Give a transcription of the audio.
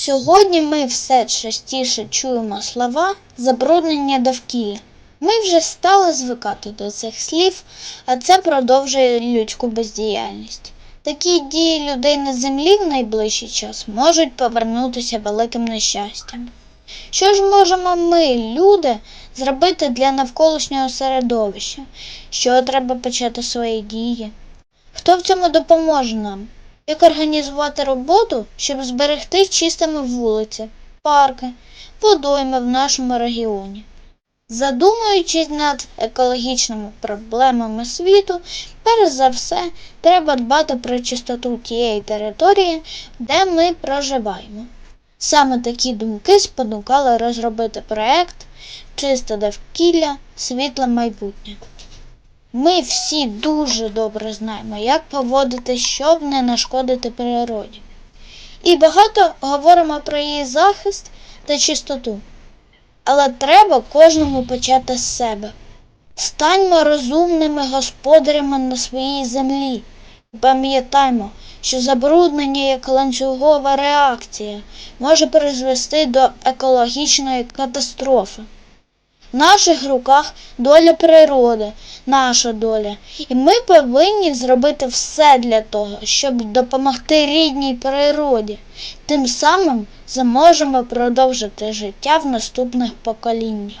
Сьогодні ми все частіше чуємо слова забруднення довкілля. Ми вже стали звикати до цих слів, а це продовжує людську бездіяльність. Такі дії людей на землі в найближчий час можуть повернутися великим нещастям. Що ж можемо ми, люди, зробити для навколишнього середовища? Що треба почати свої дії? Хто в цьому допоможе нам? Як організувати роботу, щоб зберегти чистими вулиці, парки, водойми в нашому регіоні? Задумуючись над екологічними проблемами світу, перш за все треба дбати про чистоту тієї території, де ми проживаємо. Саме такі думки спонукали розробити проект Чисте довкілля, світле майбутнє. Ми всі дуже добре знаємо, як поводити, щоб не нашкодити природі. І багато говоримо про її захист та чистоту. Але треба кожному почати з себе. Станьмо розумними господарями на своїй землі. Пам'ятаймо, що забруднення як ланцюгова реакція може призвести до екологічної катастрофи. В наших руках доля природи, наша доля, і ми повинні зробити все для того, щоб допомогти рідній природі. Тим самим зможемо продовжити життя в наступних поколіннях.